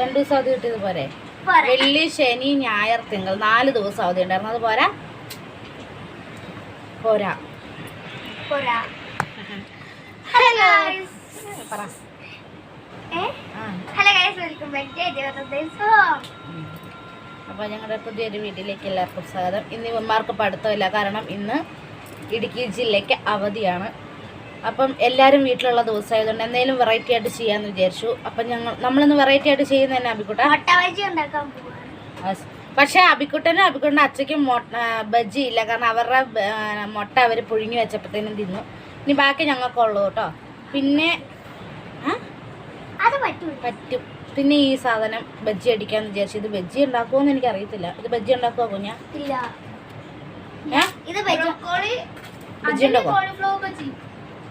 രണ്ടു ദിവസം അവധി കിട്ടിയത് പോരെ. വെള്ളി ശനി ഞായർ തിങ്കൾ നാല് ദിവസം അവധി ഉണ്ടായിരുന്നു. അത് പോരാ. പോരാ. പറ. അപ്പോൾ ഞങ്ങളുടെ പുതിയൊരു വീട്ടിലേക്ക് എല്ലാവർക്കും സ്വാഗതം. ഇന്ന് ഇവന്മാർക്ക് പഠിത്തമില്ല. കാരണം ഇന്ന് ഇടുക്കി ജില്ലയ്ക്ക് അവധിയാണ്. അപ്പം എല്ലാവരും വീട്ടിലുള്ള ദിവസമായതുകൊണ്ട് എന്തെങ്കിലും വെറൈറ്റി ആയിട്ട് ചെയ്യാമെന്ന് വിചാരിച്ചു. അപ്പം ഞങ്ങൾ നമ്മളിന്ന് വെറൈറ്റി ആയിട്ട് ചെയ്യുന്ന തന്നെ അബിക്കുട്ട. പക്ഷേ അബിക്കുട്ടനും അബിക്കുട്ടന്റെ അച്ഛയ്ക്കും ബജ്ജി ഇല്ല. കാരണം അവരുടെ മുട്ട അവർ പുഴുങ്ങി വെച്ചപ്പോഴത്തേനും തിന്നു. ഇനി ബാക്കി ഞങ്ങൾക്കുള്ളൂ കേട്ടോ. പിന്നെ പറ്റും. പിന്നെ ഈ സാധനം ബജ്ജി അടിക്കാന്ന് വിചാരിച്ചു ഇത് ബജ്ജി ഉണ്ടാക്കുമോന്ന് എനിക്ക് അറിയത്തില്ല ഇത് ബജ്ജി ഉണ്ടാക്കുമോ കുഞ്ഞാ ബജ്ജി ഉണ്ടാക്കുമോ ബജി.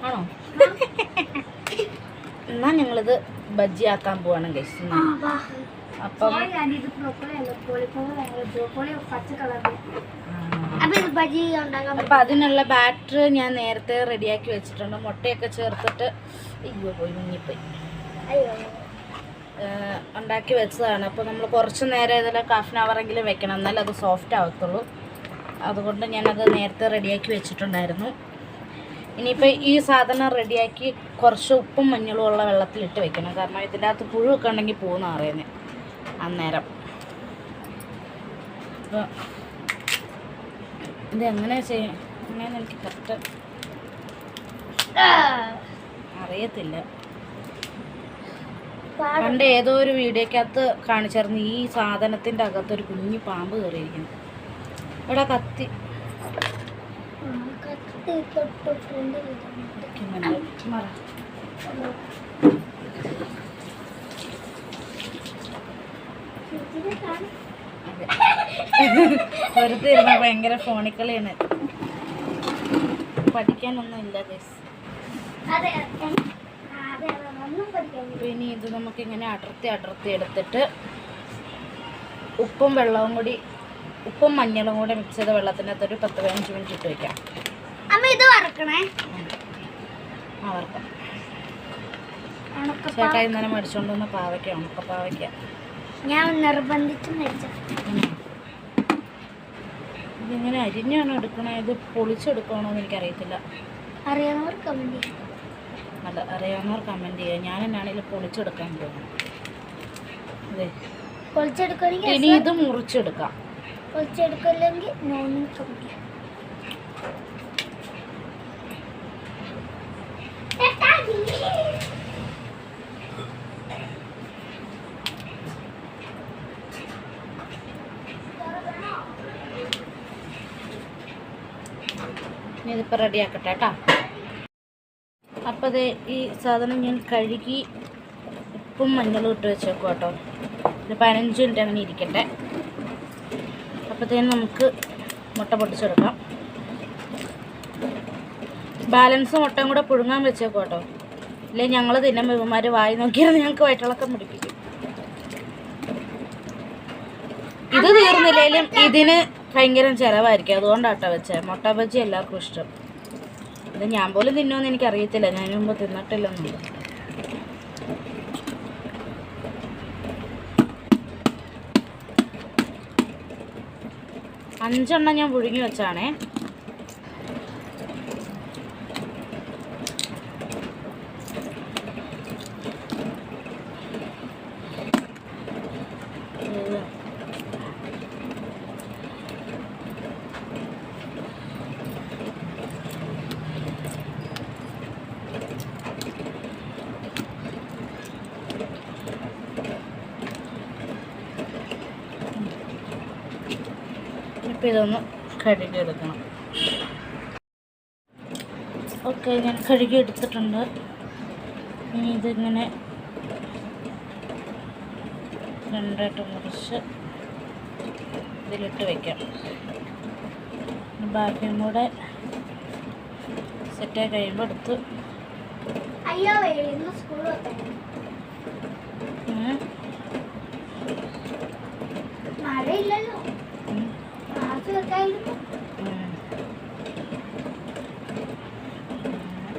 ആണോ? എന്നാ ഞങ്ങളിത് ബജ്ജി ആക്കാൻ പോവാണ് ഗൈസ് അപ്പം അതിനുള്ള ബാറ്റർ ഞാൻ നേരത്തെ റെഡിയാക്കി വെച്ചിട്ടുണ്ട്. മുട്ടയൊക്കെ ചേർത്തിട്ട് അയ്യോ പോയി മുങ്ങിപ്പോയി. ഉണ്ടാക്കി വെച്ചതാണ്. അപ്പോൾ നമ്മൾ കുറച്ച് നേരം ഇതിൽ ഹാഫ് ആൻ അവറെങ്കിലും വെക്കണം. എന്നാലേ അത് സോഫ്റ്റ് ആവത്തുള്ളൂ. അതുകൊണ്ട് ഞാനത് നേരത്തെ റെഡിയാക്കി വെച്ചിട്ടുണ്ടായിരുന്നു. ഇനിയിപ്പോൾ ഈ സാധനം റെഡിയാക്കി കുറച്ച് ഉപ്പും മഞ്ഞളും ഉള്ള വെള്ളത്തിൽ ഇട്ട് വെക്കണം. കാരണം ഇതിന്റെ അകത്ത് പുഴുവൊക്കെ ഉണ്ടെങ്കിൽ പോകുന്ന അറിയുന്നത് അന്നേരം. അപ്പോൾ ഇത് എങ്ങനെ ചെയ്യും എങ്ങനെയാന്ന് എനിക്ക് കറക്റ്റ് അറിയത്തില്ല. പണ്ട് ഏതോ ഒരു വീഡിയോക്കകത്ത് കാണിച്ചായിരുന്നു ഈ സാധനത്തിന്റെ അകത്തൊരു കുഞ്ഞു പാമ്പ് കയറിയിരിക്കുന്നു. ഇവിടെ കത്തി കത്തി തൊട്ട് ഫ്രണ്ട് ഇരിക്കുന്നുണ്ട്. മറ. അതെ. വെറുതെ ഇരുന്ന ഭയങ്കര ഫോണിക്കളിയാണ് പഠിക്കാനൊന്നും ഇല്ല ഗൈസ് ഇനി ഇത് നമുക്ക് ഇങ്ങനെ അടർത്തി അടർത്തി എടുത്തിട്ട് ഉപ്പും വെള്ളവും കൂടി ഉപ്പും മഞ്ഞളും കൂടെ മിക്സ് ചെയ്ത വെള്ളത്തിനകത്ത് ഒരു പത്ത് പതിനഞ്ച് മിനിറ്റ് ഇട്ട് വെക്കാം. അമ്മ ഇത് വറക്കണേ? ആ വറക്കാം. ചേട്ടാ ഇന്നലെ മേടിച്ചോണ്ട് വന്ന പാവയ്ക്ക ഉണക്ക പാവയ്ക്ക ഞാൻ നിർബന്ധിച്ച് മേടിച്ച. ഇതിങ്ങനെ അരിഞ്ഞാണോ എടുക്കണേ? ഇത് പൊളിച്ചെടുക്കണോ എന്ന് എനിക്കറിയത്തില്ല. അറിയാവുന്നവർ കമന്റ് അല്ല അറിയാവുന്നവർ കമന്റ് ചെയ്യുക. ഞാൻ എന്നാണെങ്കിലും പൊളിച്ചെടുക്കാൻ പോകുന്നു അതെ. പൊളിച്ചെടുക്കണമെങ്കിൽ ഇനി ഇത് മുറിച്ചെടുക്കാം. പൊളിച്ചെടുക്കില്ലെങ്കിൽ നോന്നും കമന്റ് ഇനി ഇതിപ്പോൾ റെഡിയാക്കട്ടെ കേട്ടോ. അപ്പോൾ അത് ഈ സാധനം ഞാൻ കഴുകി ഉപ്പും മഞ്ഞളും ഇട്ട് വെച്ചേക്കും കേട്ടോ ഒരു പതിനഞ്ച് മിനിറ്റ് അങ്ങനെ ഇരിക്കട്ടെ. അപ്പോഴത്തേനും നമുക്ക് മുട്ട പൊട്ടിച്ചെടുക്കാം. ബാലൻസ് മുട്ടയും കൂടെ പുഴുങ്ങാൻ വെച്ചേക്കും കേട്ടോ ഇല്ലേ ഞങ്ങൾ തിന്നുമ്പോൾ ഇവന്മാർ വായി നോക്കിയാൽ ഞങ്ങൾക്ക് വയറ്റിളക്കം പിടിപ്പിക്കും. ഇത് തീർന്നില്ലേലും ഇതിന് ഭയങ്കര ചിലവായിരിക്കും. അതുകൊണ്ടാട്ടോ വെച്ചത് മുട്ട ബജ്ജി എല്ലാവർക്കും ഇഷ്ടം. ഇത് ഞാൻ പോലും തിന്നുമെന്ന് എനിക്കറിയത്തില്ല. ഞാൻ മുമ്പ് തിന്നിട്ടില്ലെന്നുണ്ട് അഞ്ചെണ്ണം ഞാൻ പുഴുങ്ങി വെച്ചാണേ ഇത് ഇപ്പം ഇതൊന്ന് കഴുകിയെടുക്കണം. ഓക്കെ ഞാൻ കഴുകി എടുത്തിട്ടുണ്ട് ഇനി ഇതിങ്ങനെ രണ്ടായിട്ട് മുറിച്ച് ഇതിലിട്ട് വയ്ക്കാം ബാക്കിയും കൂടെ സെറ്റായി കഴിയുമ്പോൾ എടുത്ത് മഴയില്ലല്ലോ.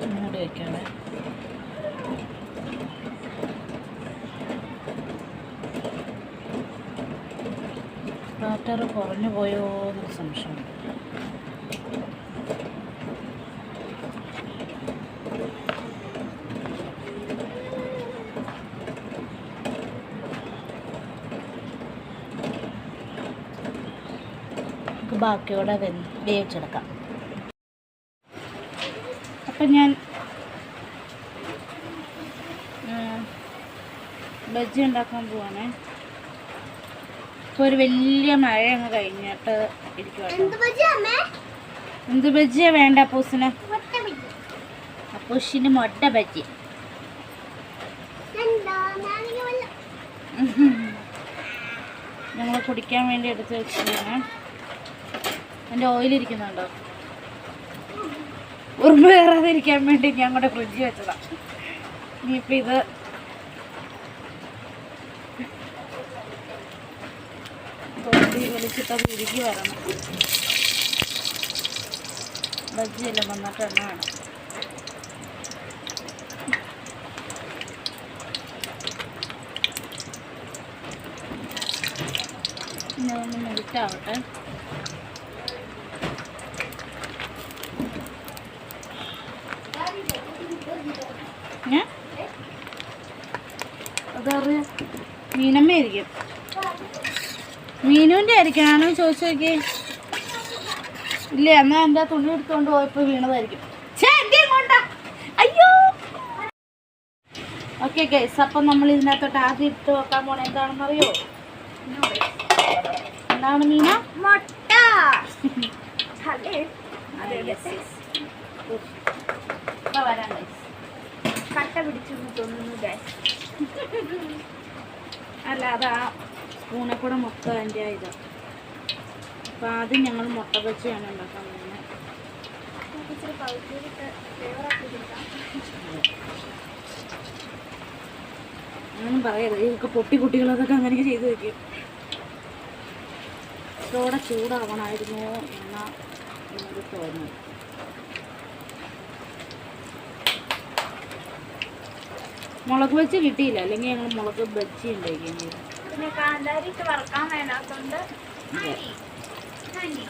ഇങ്ങോട്ട് വയ്ക്കണേ ബാറ്റർ കുറഞ്ഞു പോയോ എന്നൊരു സംശയമുണ്ട്. ബാക്കിയോടെ വെന്ത് വേവിച്ചെടുക്കാം. അപ്പം ഞാൻ ബജ്ജി ഉണ്ടാക്കാൻ പോവാണേ. ഇപ്പോൾ ഒരു വലിയ മഴ അങ്ങ് കഴിഞ്ഞിട്ട് ഇരിക്കുവാണ് എന്ത് ബജി അമ്മേ? എന്ത് ബജ്ജിയാ വേണ്ട അപ്പൂസിന്? മുട്ട ബജി അപ്പൂസിന് മൊട്ട ബജ്ജി. ഞങ്ങൾ കുടിക്കാൻ വേണ്ടി എടുത്ത് വെച്ചതാണ് എന്റെ ഓയിൽ ഇരിക്കുന്നുണ്ടോ? ഉറുമ്പ് കയറാതെ ഇരിക്കാൻ വേണ്ടി ഞാൻ കൂടെ ഫ്രിഡ്ജ് വെച്ചതാ. ഇനിയിപ്പോൾ ഇത് തോണ്ടി വലിച്ചിട്ട് അത് ഉരുകി വരണം. ബജ്ജിയെല്ലാം വന്നിട്ട് എണ്ണ വേണം. ഇനി ഒന്ന് മെൽറ്റ് മീനമ്മ ആയിരിക്കും. മീനുവിന്റെ ആയിരിക്കും. ആണോ ചോദിച്ചു നോക്കി. ഇല്ല എന്നാ എന്റെ തുണി എടുത്തുകൊണ്ട് പോയപ്പോൾ വീണതായിരിക്കും. അയ്യോ! ഓക്കെ ഗൈസ് അപ്പം നമ്മൾ ഇതിനകത്തോട്ട് ആദ്യം ഇട്ട് വെക്കാൻ പോണ. എന്താണെന്ന് അറിയോ? എന്താണ് മീന? മുട്ട. വരാം. കട്ട പിടിച്ചു തോന്നുന്നു guys. അല്ല അത് ആ കൂടെ മൊത്തം അതിന്റെ ഇതാ. അപ്പം ആദ്യം ഞങ്ങൾ മുട്ട വെച്ചാണ് ഉണ്ടാക്കാൻ പോകുന്നത്. അങ്ങനൊന്നും പറയരുത്. ഇതൊക്കെ പൊട്ടി കുട്ടികളതൊക്കെ അങ്ങനെയൊക്കെ ചെയ്ത് വെക്കും. ഇതോടെ ചൂടാവണമായിരുന്നു എന്ന എനിക്ക് തോന്നൽ മുളക് വെച്ച് കിട്ടിയില്ല. അല്ലെങ്കിൽ ഞങ്ങൾ മുളക് ബജ്ജി ഉണ്ടാക്കിയത് പിന്നെ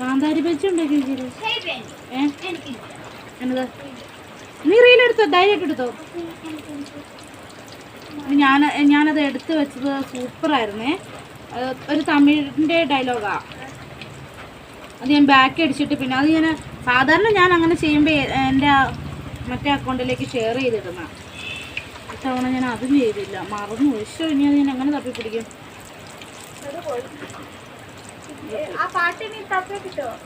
കാന്താരി ബജ്ജി ഉണ്ടാക്കി എന്നതാ? നീ റീലെടുത്തോ ധൈര്യമായിട്ട് എടുത്തോ? ഞാൻ ഞാനത് എടുത്ത് വെച്ചത് സൂപ്പറായിരുന്നേ. ഒരു തമിഴിന്റെ ഡയലോഗാ അത് ഞാൻ ബാക്ക് അടിച്ചിട്ട് പിന്നെ അത് ഞാൻ സാധാരണ ഞാൻ അങ്ങനെ ചെയ്യുമ്പോൾ എന്റെ മറ്റേ അക്കൗണ്ടിലേക്ക് ഷെയർ ചെയ്തിടുന്ന ഇത്തവണ ഞാൻ അതും ചെയ്തില്ല. മറന്നു. ഇനി അത് ഞാൻ അങ്ങനെ തപ്പിപ്പിടിക്കും.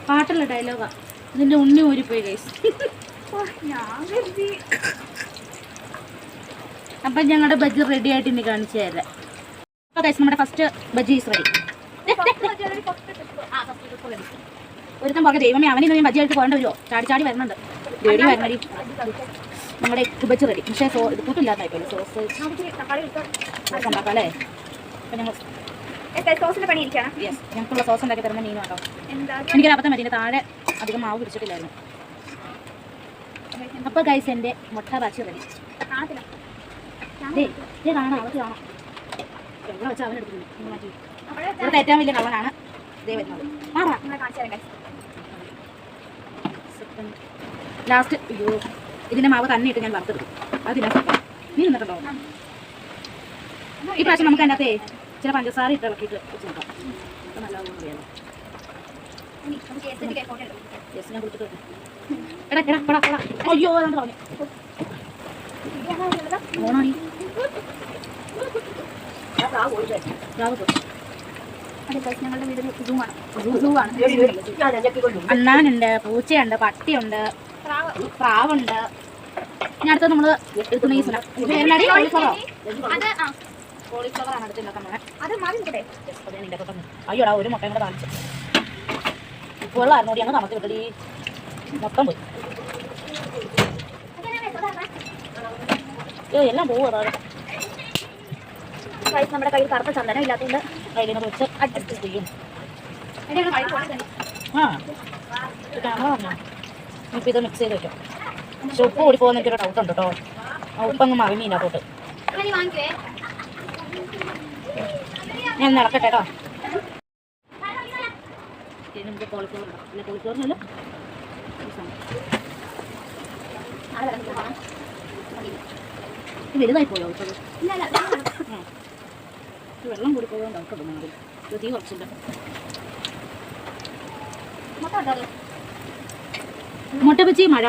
പാട്ടല്ല ഡയലോഗാ. ഇതിന്റെ ഉണ്ണി ഊരിപ്പോയി ഗൈസ് അപ്പൊ ഞങ്ങളുടെ ബജ്ജി റെഡി ആയിട്ട് ഇനി കാണിച്ചു തരാം. അപ്പോൾ ഗൈസ് നമ്മുടെ ഫസ്റ്റ് ബജ്ജി ഈസ് റെഡി ഒരുത്തം പറഞ്ഞ ദൈവമേ അവനെ ബജ്ജി ആയിട്ട് പോകേണ്ട വരുമോ ചാടി ചാടി വരുന്നുണ്ട് റെഡി വരണടി. നമ്മുടെ കുബച്ച് റെഡി പക്ഷേ സോ ഇത് കൂട്ടില്ലാത്തായിപ്പോയി സോസ് ഉണ്ടാക്കാം അല്ലേ? അപ്പം ഞങ്ങൾ പണി ഇരിക്കണം യെസ് ഞങ്ങൾക്കുള്ള സോസ് ഉണ്ടാക്കി തരുന്ന മീനും കേട്ടോ. എന്താ? എനിക്കൊരു അബദ്ധം പറ്റി താഴെ അധികം മാവ് പിടിച്ചിട്ടില്ലായിരുന്നു. അപ്പോൾ ഗൈസ് എന്റെ മുട്ട ബാച്ച് റെഡി കാണത്തില്ല. ദേ ദേ കാണാം അവർക്ക് കാണാം. എവിടെ വെച്ചാൽ അവനെടുക്കുന്നു മാറ്റി. ഇവിടുത്തെ ഏറ്റവും വലിയ കള്ളനാണ് ദേ വരുന്നത്. മാറാ. നിങ്ങളെ കാണിച്ചു തരാം guys. ലാസ്റ്റ് അയ്യോ. ഇതിന്റെ മാവ് തന്നെ ഇട്ട് ഞാൻ വറുത്തെടുക്കും അതിനാ സെക്കൻഡ് നീ നിന്നിട്ടുണ്ടോ ഈ പ്രാവശ്യം നമുക്ക് അതിനകത്തേ ചില പഞ്ചസാര ഇട്ട് ഇളക്കിയിട്ട് വെച്ച് നോക്കാം. യെസ് ഞാൻ കുടിച്ചിട്ട്. എടാ എടാ പടാ പടാ അയ്യോ പറഞ്ഞു. ഓണാണി. Zoo ആണ്. അണ്ണാനുണ്ട് പൂച്ചയുണ്ട് പട്ടിയുണ്ട്. പ്രാവുണ്ട്. ഇനി അടുത്ത നമ്മൾ എടുക്കുന്ന ഈ സ്ഥലം ഇത് പേരെന്നാടി? കോളിഫ്ലവറോ? കോളിഫ്ലവർ ആണ് അടുത്ത് ഉണ്ടാക്കാൻ അയ്യോടാ ഒരു മുട്ടയും കൂടെ കാണിച്ചു. വെള്ളമായിരുന്നു ഓടി ഞങ്ങൾ തമർത്തി വിട്ടടി. മൊത്തം പോയി. ഏ എല്ലാം പോവും അതാണ് നമ്മുടെ കയ്യിൽ കറുത്ത ചന്ദനം ഇല്ലാത്തതുകൊണ്ട് കയ്യിലൊക്കെ വെച്ച് അഡ്ജസ്റ്റ് ചെയ്യും. ആ. ക്യാമറ പറഞ്ഞോ ഇപ്പം ഇത് മിക്സ് ചെയ്ത് വെക്കും പക്ഷെ ഉപ്പ് കൂടി പോകുന്ന എനിക്കൊരു ഡൗട്ട് ഉണ്ട് കേട്ടോ ഉപ്പങ്ങ് മറിഞ്ഞില്ല വാങ്ങിക്കുവേ. ഞാൻ നടക്കട്ടെ കേട്ടോ വലുതായി പോയോ? വെള്ളം കൂടി തോന്നുന്നത് ഇത് തീ കുറച്ചില്ല മൊത്തം ഉണ്ടല്ലോ. മുട്ട ബജി മഴ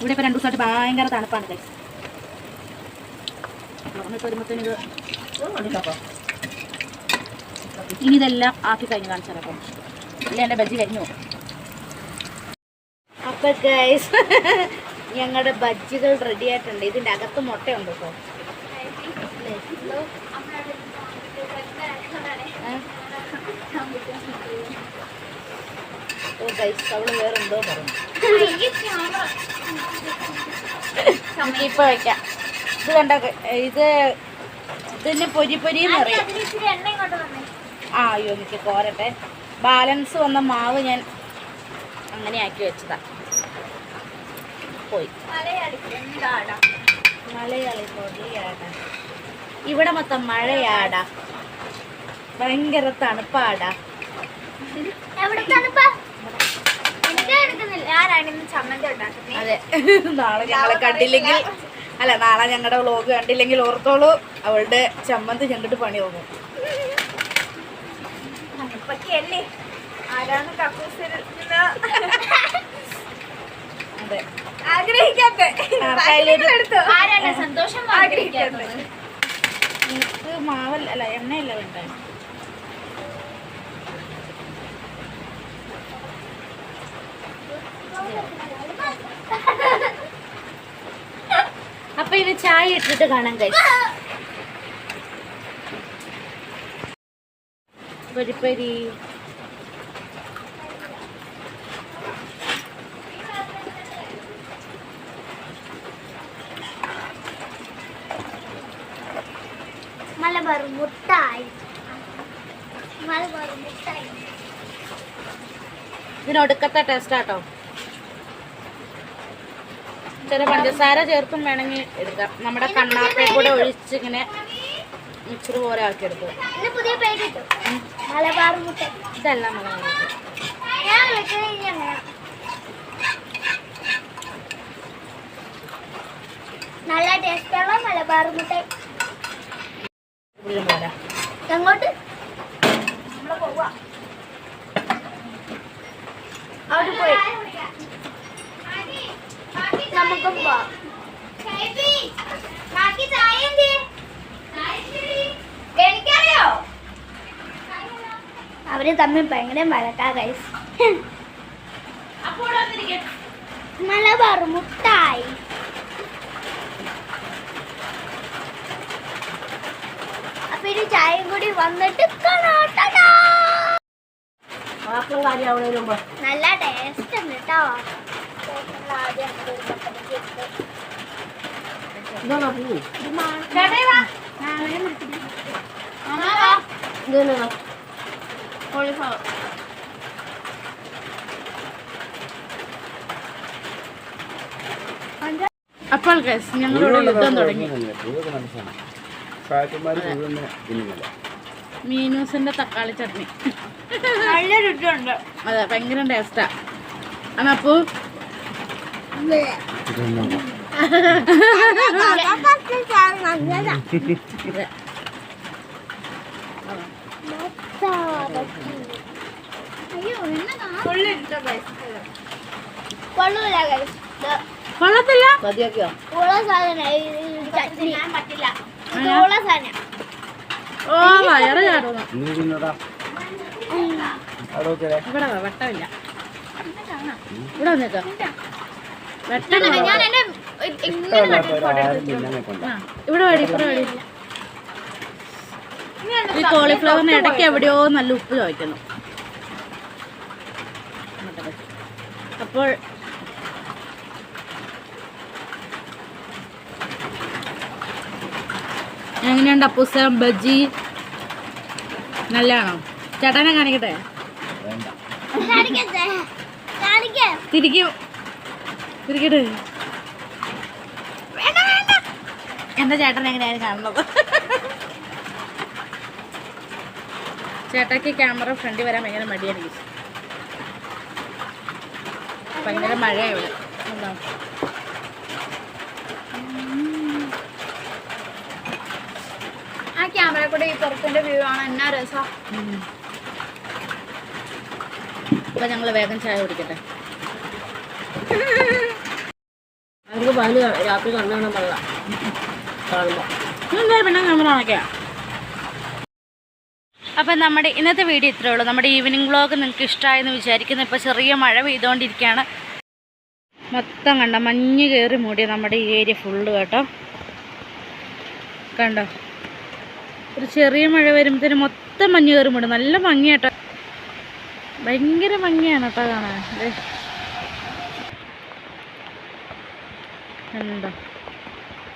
ഇവിടെ ഇപ്പോൾ രണ്ടു ദിവസമായിട്ട് ഭയങ്കര തണുപ്പാണ് കൈ തുറന്നിട്ട് വരുമ്പോഴത്തേന് ഇത് ഇനി ഇതെല്ലാം ആക്കി കഴിഞ്ഞ് കാണിച്ചു തരാം എന്റെ എന്റെ കഴിഞ്ഞു. അപ്പൊ അപ്പം ഗൈസ് ഞങ്ങളുടെ ബജ്ജികൾ റെഡി ആയിട്ടുണ്ട്. ഇതിന്റെ അകത്ത് മുട്ടയുണ്ട് കേട്ടോ ഓ ഗൈസ് അവൾ വേറെ എന്തോ പറഞ്ഞു. നമുക്കിപ്പോൾ വയ്ക്കാം ഇത് കണ്ട ഇത് ഇതിന് പൊരി പൊരി എന്ന് പറയും. ആ അയ്യോ എനിക്ക് കോരട്ടെ. ബാലൻസ് വന്ന മാവ് ഞാൻ അങ്ങനെ ആക്കി വെച്ചതാ. പോയി. മലയാളി ഇവിടെ മൊത്തം മഴയാടാ. ഭയങ്കര തണുപ്പാടാ. എവിടെ തണുപ്പാ? ഇന്ന് ചമ്മന്തി ഉണ്ടാക്കുന്നത്? അതെ. നാളെ ഞങ്ങളെ കണ്ടില്ലെങ്കിൽ അല്ല നാളെ ഞങ്ങളുടെ വ്ളോഗ് കണ്ടില്ലെങ്കിൽ ഓർത്തോളൂ അവളുടെ ചമ്മന്തി കണ്ടിട്ട് പണി തോന്നും അതെ. ആഗ്രഹിക്കാത്തെ? സന്തോഷം ആഗ്രഹിക്കാത്തത്? മാവല്ല അല്ല എണ്ണയല്ല വേണ്ടേ അപ്പൊ ഇനി ചായ ഇട്ടിട്ട് കാണാൻ കഴിയും. പരിപ്പരി. മലബാർ മുട്ടായി. മലബാർ മുട്ടായി. ഇതിനൊടുക്കത്തെ ടേസ്റ്റ് ആട്ടോ. ചില പഞ്ചസാര ചേർത്തും വേണമെങ്കിൽ എടുക്കാം. നമ്മുടെ കണ്ണാപ്പയെ കൂടെ ഒഴിച്ച് ഇങ്ങനെ മിക്സർ പോലെ ആക്കി എടുക്കും മലബാർ ഇതെല്ലാം അങ്ങനെ നല്ല ടേസ്റ്റുള്ള മലബാർ മുട്ടായി ഉള്ളും പോലെ എങ്ങോട്ട് നമ്മൾ പോവാ അവിടെ പോയി നമുക്കും പോവാം എനിക്കറിയോ അവർ തമ്മിൽ ഭയങ്കര വഴക്കാ കൈസ് മലബാർ മുട്ടായി അപ്പൊ ഇനി ചായയും കൂടി വന്നിട്ട് കാണാട്ടാ. നല്ല ടേസ്റ്റ് ഉണ്ട് കേട്ടോ ആദ്യം Cauliflower. അപ്പോൾ ഗൈസ് ഞങ്ങളുടെ യുദ്ധം തുടങ്ങി. മീനൂസിന്റെ തക്കാളി ചട്നി. നല്ല രുചിയുണ്ട്. അതെ ഭയങ്കര ടേസ്റ്റാ അപ്പൂ? ഇതൊന്നും അതെ അയ്യോ കൊള്ളൂല guys. ഇത് കൊള്ളത്തില്ല? മതിയാക്കിയോ? ഓ വയറ് ചാടുന്നു. വെട്ടമില്ല. വെട്ടം ഇവിടെ വാടി ഇവിടെ വാടി. ഈ കോളിഫ്ലവറിന് ഇടയ്ക്ക് എവിടെയോ നല്ല ഉപ്പ് ചോദിക്കുന്നു. അപ്പോൾ എങ്ങനെയുണ്ട് അപ്പൂസ ബജി നല്ലതാണോ? ചേട്ടനെ കാണിക്കട്ടെ? വേണ്ട കാണിക്കട്ടെ? കാണിക്കേ? തിരിക്കും. തിരിക്കട്ടെ. വേണ്ട വേണ്ട. എന്റെ ചേട്ടൻ എങ്ങനെയാണ് കാണുന്നത്? ചേട്ടാക്ക് ക്യാമറ ഫ്രണ്ടിൽ വരാൻ ഭയങ്കര മടിയായിരിക്കും ഭയങ്കര മഴയാണ് ഇവിടെ. ആ ക്യാമറ കൂടെ ഈ പുറത്തിന്റെ വ്യൂ ആണ് എന്നാ രസം. അപ്പൊ ഞങ്ങൾ വേഗം ചായ കുടിക്കട്ടെ. രാത്രി കണ്ണു കാണാൻ എന്താ പിന്നെ ക്യാമറ ഉണക്കിയാ അപ്പം നമ്മുടെ ഇന്നത്തെ വീഡിയോ ഇത്രയേ ഉള്ളൂ. നമ്മുടെ ഈവനിങ് വ്ളോഗ് നിങ്ങൾക്ക് ഇഷ്ടമായെന്ന് വിചാരിക്കുന്നു. ഇപ്പോൾ ചെറിയ മഴ പെയ്തുകൊണ്ടിരിക്കുകയാണ് മൊത്തം കണ്ട മഞ്ഞ് കയറി മൂടിയ നമ്മുടെ ഈ ഏരിയ ഫുള്ള് കേട്ടോ. കണ്ടോ? ഒരു ചെറിയ മഴ വരുമ്പോഴത്തേന് മൊത്തം മഞ്ഞ് കയറി മൂടും. നല്ല ഭംഗി കേട്ടോ ഭയങ്കര ഭംഗിയാണ് കേട്ടോ കാണാൻ. കണ്ടോ?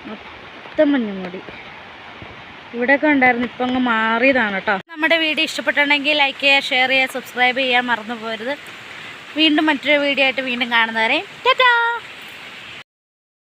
മൊത്തം മഞ്ഞ് മൂടി. ഇവിടെയൊക്കെ ഉണ്ടായിരുന്നു. ഇപ്പം അങ്ങ് മാറിയതാണ് കേട്ടോ. നമ്മുടെ വീഡിയോ ഇഷ്ടപ്പെട്ടുണ്ടെങ്കിൽ ലൈക്ക് ചെയ്യുക ഷെയർ ചെയ്യുക സബ്സ്ക്രൈബ് ചെയ്യാൻ മറന്നു പോരുത് വീണ്ടും മറ്റൊരു വീഡിയോ ആയിട്ട് വീണ്ടും കാണുന്നവരെ ടാറ്റാ!